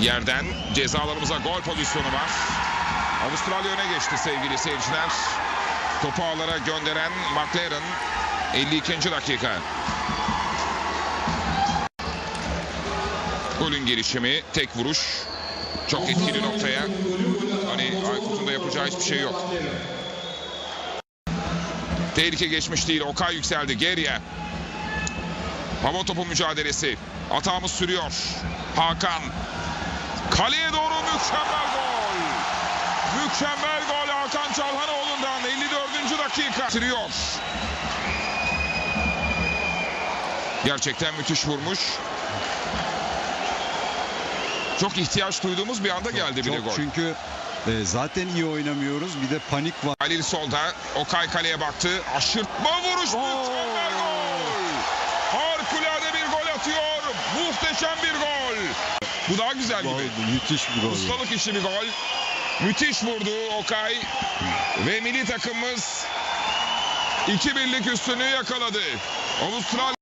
Yerden cezalarımıza gol pozisyonu var. Avustralya öne geçti sevgili seyirciler. Topu ağlara gönderen McLaren 52. dakika. Golün gelişimi tek vuruş. Çok etkili noktaya. Hani Aykut'un da yapacağı hiçbir şey yok. Tehlike geçmiş değil. Okay yükseldi. Geriye. Hava topu mücadelesi. Atağımız sürüyor. Hakan. Kaleye doğru mükemmel gol. Mükemmel gol Hakan Çalhanoğlu'ndan 54. dakika. Sürüyor. Gerçekten müthiş vurmuş. Çok ihtiyaç duyduğumuz bir anda geldi bir de Çok gol. çünkü e, zaten iyi oynamıyoruz. Bir de panik var. Halil solda. Okay kaleye baktı. Aşırtma vuruş. Mükemmel gol. Harikulade bir gol atıyor. Muhteşem bir gol. Bu daha güzel Gol, gibi. müthiş bir gol. Ustalık işi bir gol. Müthiş vurdu Okay. Ve milli takımımız 2 birlik üstünlüğü yakaladı. Avustralya